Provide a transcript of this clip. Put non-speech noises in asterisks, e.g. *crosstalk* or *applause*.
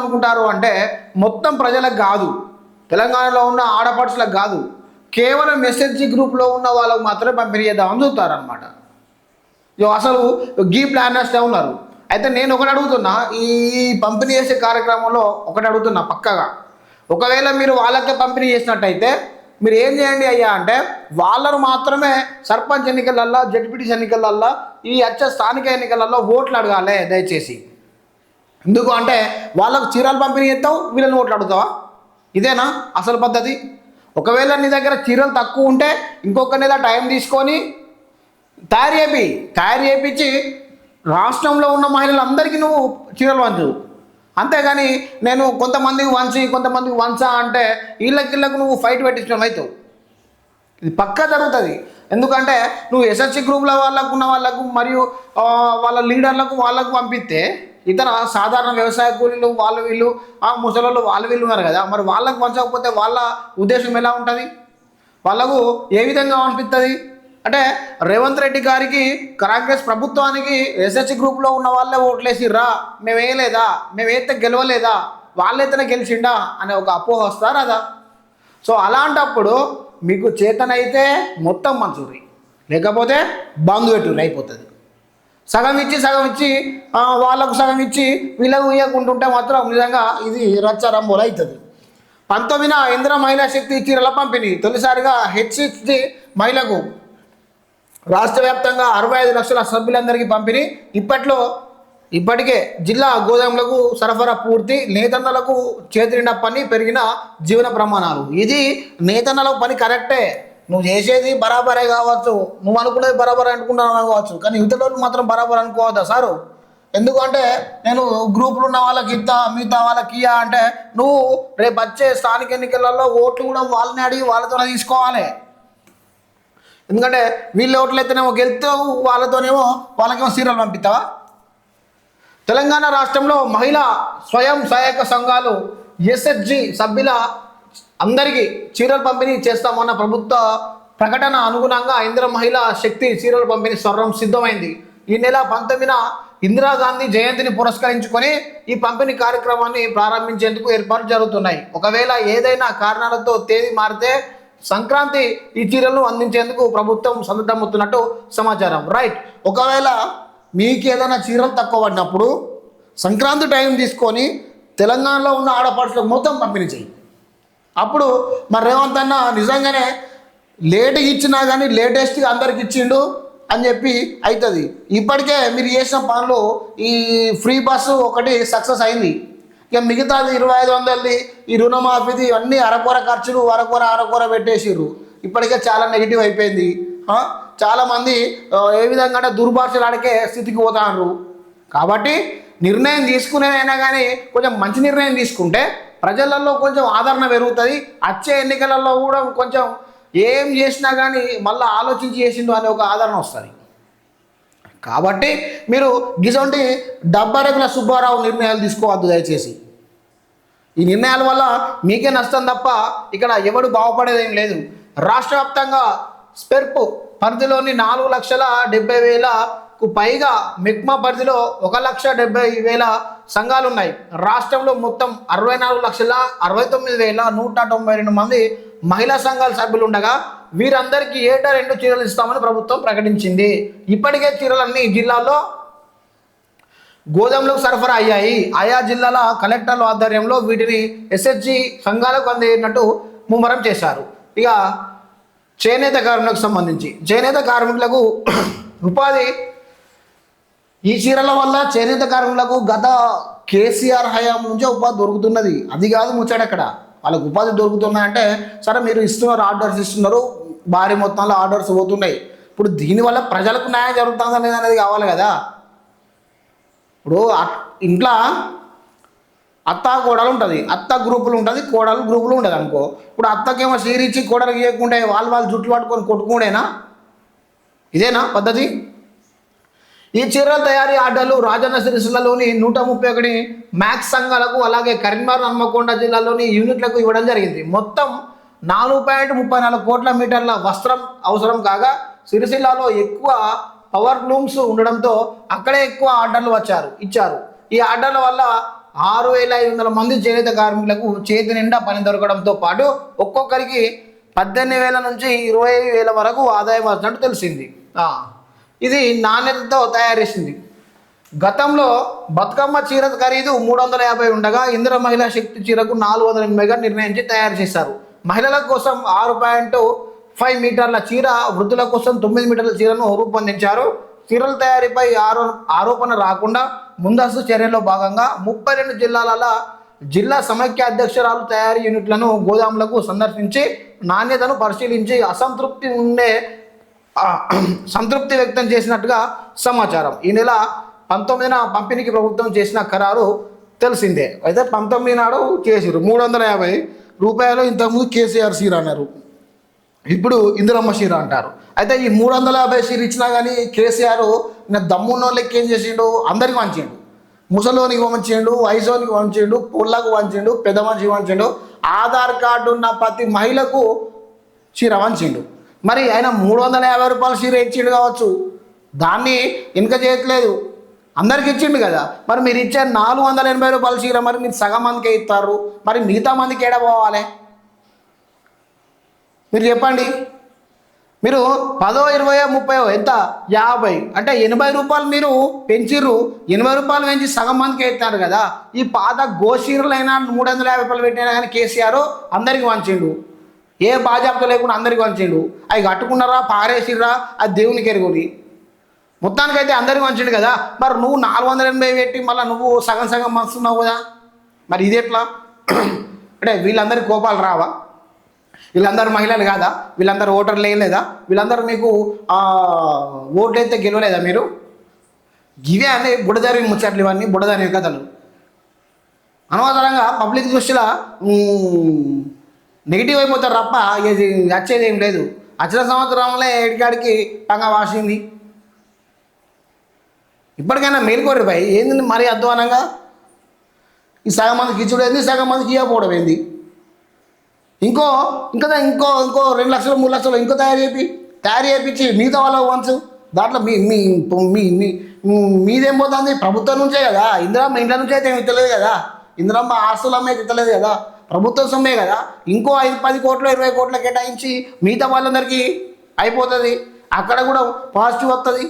అనుకుంటారు అంటే మొత్తం ప్రజలకు కాదు. తెలంగాణలో ఉన్న ఆడపడుచులకు కాదు. కేవలం ఎస్ఎస్జి గ్రూప్లో ఉన్న వాళ్ళకు మాత్రమే పంపిణీ చేద్దామని చూస్తారనమాట అసలు గీ ప్లానర్స్ ఉన్నారు? అయితే నేను ఒకటి అడుగుతున్నా ఈ పంపిణీ చేసే కార్యక్రమంలో ఒకటి అడుగుతున్నా పక్కగా. ఒకవేళ మీరు వాళ్ళకే పంపిణీ చేసినట్టయితే మీరు ఏం చేయండి అయ్యా అంటే వాళ్ళను మాత్రమే సర్పంచ్ ఎన్నికలల్లో జడ్పీటీసీ ఎన్నికలల్లో ఈ వచ్చే స్థానిక ఎన్నికలలో ఓట్లు అడగాలి దయచేసి. ఎందుకు అంటే వాళ్ళకు చీరలు పంపిణీ చేస్తావు వీళ్ళని ఓట్లు అడుగుతావా ఇదేనా అసలు పద్ధతి? ఒకవేళ నీ దగ్గర చీరలు తక్కువ ఉంటే ఇంకొక నెల టైం తీసుకొని తయారు చేపి తయారు చేపించి రాష్ట్రంలో ఉన్న మహిళలందరికీ నువ్వు చీరలు పంచు. అంతేగాని నేను కొంతమందికి వంచి కొంతమందికి వంచా అంటే వీళ్ళకిళ్ళకు నువ్వు ఫైట్ పెట్టించడం అవుతావు ఇది పక్కా జరుగుతుంది. ఎందుకంటే నువ్వు ఎస్ఎస్సి గ్రూప్ల వాళ్ళకు ఉన్న వాళ్ళకు మరియు వాళ్ళ లీడర్లకు వాళ్ళకు పంపిస్తే ఇతర సాధారణ వ్యవసాయ కూలీలు వాళ్ళు వీళ్ళు ఆ ముసలోళ్ళు వాళ్ళు వీళ్ళు ఉన్నారు కదా. మరి వాళ్ళకు పంచకపోతే వాళ్ళ ఉద్దేశం ఎలా ఉంటుంది? వాళ్ళకు ఏ విధంగా అనిపిస్తుంది అంటే రేవంత్ రెడ్డి గారికి కాంగ్రెస్ ప్రభుత్వానికి ఎస్ఎస్సి గ్రూప్లో ఉన్న వాళ్ళే ఓట్లేసిర్రా? మేము వేయలేదా? మేము వేస్తే గెలవలేదా? వాళ్ళైతేనే గెలిచిండా? అనే ఒక అపోహ వస్తారు అదా సో అలాంటప్పుడు మీకు చేతనైతే మొత్తం మంచూరి. లేకపోతే బంద్ పెట్టు అయిపోతుంది. సగం ఇచ్చి సగం ఇచ్చి వాళ్ళకు సగం ఇచ్చి వీళ్ళకు ఇవ్వకుంటుంటే మాత్రం నిజంగా ఇది రచ్చరంబోలు అవుతుంది. పంతొమ్మిదిన ఇంద్ర మహిళా శక్తి చీరల పంపిణీ. తొలిసారిగా హెచ్సిక్స్ది మహిళకు రాష్ట్ర వ్యాప్తంగా అరవై ఐదు లక్షల సభ్యులందరికీ పంపిణీ. ఇప్పట్లో ఇప్పటికే జిల్లా గోదాములకు సరఫరా పూర్తి నేతన్నలకు చేతిరిన పని పెరిగిన జీవన ప్రమాణాలు. ఇది నేతన్నల పని కరెక్టే. నువ్వు చేసేది బరాబరే కావచ్చు నువ్వు అనుకునేది బరాబర్ అనుకున్నావు అనుకోవచ్చు కానీ ఇతరులు మాత్రం బరాబర్ అనుకోవద్దా సారు? ఎందుకంటే నేను గ్రూపులు ఉన్న వాళ్ళకి ఇద్దా మిగతా వాళ్ళకి ఇయ్యా అంటే నువ్వు రేపు వచ్చే స్థానిక ఎన్నికలలో ఓట్లు కూడా వాళ్ళని అడిగి వాళ్ళతోనే తీసుకోవాలి. ఎందుకంటే వీళ్ళు ఓట్లు అయితేనేమో గెలుతావు వాళ్ళతోనేమో వాళ్ళకేమో సీరియల్ పంపిస్తావా? తెలంగాణ రాష్ట్రంలో మహిళా స్వయం సహాయక సంఘాలు ఎస్ఎస్జి సభ్యుల అందరికీ చీరలు పంపిణీ చేస్తామన్న ప్రభుత్వ ప్రకటన అనుగుణంగా ఇంద్ర మహిళా శక్తి చీరలు పంపిణీ స్వర్ణం సిద్ధమైంది. ఈ నెల పంతొమ్మిదిన ఇందిరాగాంధీ జయంతిని పురస్కరించుకొని ఈ పంపిణీ కార్యక్రమాన్ని ప్రారంభించేందుకు ఏర్పాట్లు జరుగుతున్నాయి. ఒకవేళ ఏదైనా కారణాలతో తేదీ మారితే సంక్రాంతి ఈ చీరలను అందించేందుకు ప్రభుత్వం సన్నద్ధమవుతున్నట్టు సమాచారం. రైట్. ఒకవేళ మీకు ఏదైనా చీరలు తక్కువ పడినప్పుడు సంక్రాంతి టైం తీసుకొని తెలంగాణలో ఉన్న ఆడపడుచులకు మొత్తం పంపిణీ చేయి. అప్పుడు మరి రేవంత్ అన్న నిజంగానే లేట్గా ఇచ్చినా కానీ లేటెస్ట్గా అందరికి ఇచ్చిండు అని చెప్పి అవుతుంది ఇప్పటికే మీరు చేసిన పనులు ఈ ఫ్రీ బస్సు ఒకటి సక్సెస్ అయింది. ఇక మిగతాది ఇరవై ఐదు వందలది ఈ రుణమాఫీది ఇవన్నీ అరకొర ఖర్చులు అరకొర అరకొర పెట్టేసిర్రు. ఇప్పటికే చాలా నెగిటివ్ అయిపోయింది. చాలామంది ఏ విధంగా అంటే దుర్భాషలు స్థితికి పోతారు కాబట్టి నిర్ణయం తీసుకునేదైనా కానీ కొంచెం మంచి నిర్ణయం తీసుకుంటే ప్రజలలో కొంచెం ఆదరణ పెరుగుతుంది. వచ్చే ఎన్నికలలో కూడా కొంచెం ఏం చేసినా కానీ మళ్ళీ ఆలోచించి చేసిండు అనే ఒక ఆదరణ వస్తుంది. కాబట్టి మీరు గిసొంటి డబ్బారెకుల సుబ్బారావు నిర్ణయాలు తీసుకోవద్దు దయచేసి. ఈ నిర్ణయాల వల్ల మీకే నష్టం తప్ప ఇక్కడ ఎవడు బాగుపడేదేం లేదు. రాష్ట్ర వ్యాప్తంగా స్పెర్ప్ పరిధిలోని నాలుగు లక్షల డెబ్బై కు పైగా మిక్మా పరిధిలో ఒక లక్ష డెబ్బై వేల సంఘాలు ఉన్నాయి రాష్ట్రంలో మొత్తం అరవై నాలుగు లక్షల అరవై తొమ్మిది వేల నూట తొంభై రెండు మంది మహిళా సంఘాల సభ్యులు ఉండగా వీరందరికీ ఏటా రెండు చీరలు ఇస్తామని ప్రభుత్వం ప్రకటించింది. ఇప్పటికే చీరలన్నీ జిల్లాల్లో గోదాములకు సరఫరా అయ్యాయి. ఆయా జిల్లాల కలెక్టర్ల ఆధ్వర్యంలో వీటిని ఎస్హెచ్జి సంఘాలకు అందినట్టు ముమ్మరం చేశారు. ఇక చేనేత కార్మికులకు సంబంధించి. చేనేత కార్మికులకు ఉపాధి ఈ చీరల వల్ల చేనేత కార్మికులకు గత కేసీఆర్ హయాం నుంచే ఉపాధి దొరుకుతున్నది. అది కాదు ముచ్చాడు అక్కడ. వాళ్ళకు ఉపాధి దొరుకుతున్నాయంటే సరే మీరు ఇస్తున్నారు ఆర్డర్స్ ఇస్తున్నారు భారీ మొత్తంలో ఆర్డర్స్ పోతున్నాయి. ఇప్పుడు దీనివల్ల ప్రజలకు న్యాయం జరుగుతుందా లేదా అనేది కావాలి కదా. ఇప్పుడు అట్- ఇంట్లో అత్త కోడలు ఉంటుంది. అత్త గ్రూపులు ఉంటుంది కోడలు గ్రూపులు ఉండదు అనుకో. ఇప్పుడు అత్తకేమో సీరిచ్చి కోడలు చేయకుండా వాళ్ళు వాళ్ళు జుట్లు పట్టుకొని కొట్టుకుండేనా? ఇదేనా పద్ధతి? ఈ చీరల తయారీ ఆర్డర్లు రాజన్న సిరిసిల్లలోని నూట ముప్పై ఒకటి మ్యాక్స్ సంఘాలకు అలాగే కరీంనగర్ హన్మకొండ జిల్లాలోని యూనిట్లకు ఇవ్వడం జరిగింది. మొత్తం నాలుగు పాయింట్ ముప్పై నాలుగు కోట్ల మీటర్ల వస్త్రం అవసరం కాగా సిరిసిల్లలో ఎక్కువ పవర్ లూమ్స్ ఉండడంతో అక్కడే ఎక్కువ ఆర్డర్లు వచ్చారు ఇచ్చారు. ఈ ఆర్డర్ల వల్ల ఆరు వేల ఐదు వందల మంది చేనేత కార్మికులకు చేతి నిండా పని దొరకడంతో పాటు ఒక్కొక్కరికి పద్దెనిమిది వేల నుంచి ఇరవై వేల వరకు ఆదాయం వచ్చినట్టు తెలిసింది. ఆ, ఇది నాణ్యతతో తయారేసింది. గతంలో బతుకమ్మ చీర ఖరీదు మూడు వందల యాభై ఉండగా ఇంద్ర మహిళా శక్తి చీరకు నాలుగు వందల ఎనభైగా నిర్ణయించి తయారు చేశారు. మహిళల కోసం ఆరు పాయింట్ ఫైవ్ మీటర్ల చీర వృద్ధుల కోసం తొమ్మిది మీటర్ల చీరను రూపొందించారు. చీరల తయారీపై ఆరో ఆరోపణ రాకుండా ముందస్తు చర్యలో భాగంగా ముప్పై రెండు జిల్లాల జిల్లా సమైక్య అధ్యక్షురాలు తయారీ యూనిట్లను గోదాములకు సందర్శించి నాణ్యతను పరిశీలించి అసంతృప్తి ఉండే సంతృప్తి వ్యక్తం చేసినట్టుగా సమాచారం. ఈ నెల పంతొమ్మిదిన పంపిణీకి ప్రభుత్వం చేసిన ఖరారు తెలిసిందే. అయితే పంతొమ్మిది నాడు చేసిరు మూడు వందల యాభై రూపాయలు ఇంతకుముందు కేసీఆర్ సీర అన్నారు. ఇప్పుడు ఇందిరమ్మ చీర అంటారు. అయితే ఈ మూడు వందల యాభై చీర ఇచ్చినా కానీ కేసీఆర్ నేను దమ్మున్నోళ్ళకి ఏం చేసిండు? అందరికి వంచిండు. ముసలోనికి వంచిండు వయసోనికి వంచిండు పుల్లకు వంచిండు పెద్ద మనిషికి వంచిండు. ఆధార్ కార్డు ఉన్న ప్రతి మహిళకు చీర వంచిండు. మరి ఆయన మూడు వందల యాభై రూపాయలు చీర ఇచ్చిండు కావచ్చు. దాన్ని వెనుక చేయట్లేదు. అందరికి ఇచ్చిండు కదా. మరి మీరు ఇచ్చే నాలుగు వందల ఎనభై రూపాయల చీర మరి మీరు సగం మందికే ఇస్తారు. మరి మిగతా మందికి ఏడ పోవాలి? మీరు చెప్పండి. మీరు పదో ఇరవయో ముప్పయో ఎంత? యాభై. అంటే ఎనభై రూపాయలు మీరు పెంచిర్రు. ఎనభై రూపాయలు పెంచి సగం మందికి ఎత్తారు కదా. ఈ పాత గోషీరులైనా మూడు వందల యాభై రూపాయలు పెట్టినా కానీ కేసీఆర్ అందరికి వంచిండు. ఏ బాజాప్త లేకుండా అందరికి వంచిండు. అవి కట్టుకున్నారా పారేసిర్రా అది దేవునికి ఎరుగుని మొత్తానికైతే అందరికి వంచిండు కదా. మరి నువ్వు నాలుగు వందల ఎనభై పెట్టి మళ్ళీ నువ్వు సగం సగం మంచుతున్నావు కదా. మరి ఇది ఎట్లా? *clears throat* అంటే వీళ్ళందరికీ కోపాలు రావా? వీళ్ళందరూ మహిళలు కాదా? వీళ్ళందరూ ఓటర్లు వేయలేదా వీళ్ళందరూ మీకు ఓట్లు అయితే గెలవలేదా మీరు? ఇవే అనే బుడదారి ముచ్చట్లు ఇవన్నీ బుడదారి కథలు. అనవసరంగా పబ్లిక్ దృష్టిలో నెగిటివ్ అయిపోతారు తప్ప ఇది వచ్చేది ఏం లేదు. వచ్చిన సంవత్సరంలో ఏడికాడికి పంగా వాసింది. ఇప్పటికైనా మేలుకోరు భయ్. ఏంది మరీ అధ్వానంగా? ఈ సగం మందికి ఇచ్చుడు ఏంది? సగం మందికి ఇవ్వకపోవడం ఏంది? ఇంకో ఇంకా ఇంకో ఇంకో రెండు లక్షలు మూడు లక్షలు ఇంకో తయారు చేపి తయారు చేయించి మిగతా వాళ్ళకు వంచు దాంట్లో మీ మీ మీ మీదేం పోతుంది? ప్రభుత్వం నుంచే కదా. ఇందిరమ్మ ఇంట్లో నుంచే అయితే ఏమి కదా. ఇందిరమ్మ ఆస్తులు అమ్మే తెలియదు కదా. ప్రభుత్వ సొమ్మే కదా. ఇంకో ఐదు పది కోట్లు ఇరవై కోట్లు కేటాయించి మిగతా వాళ్ళందరికీ అయిపోతుంది. అక్కడ కూడా పాజిటివ్ వస్తుంది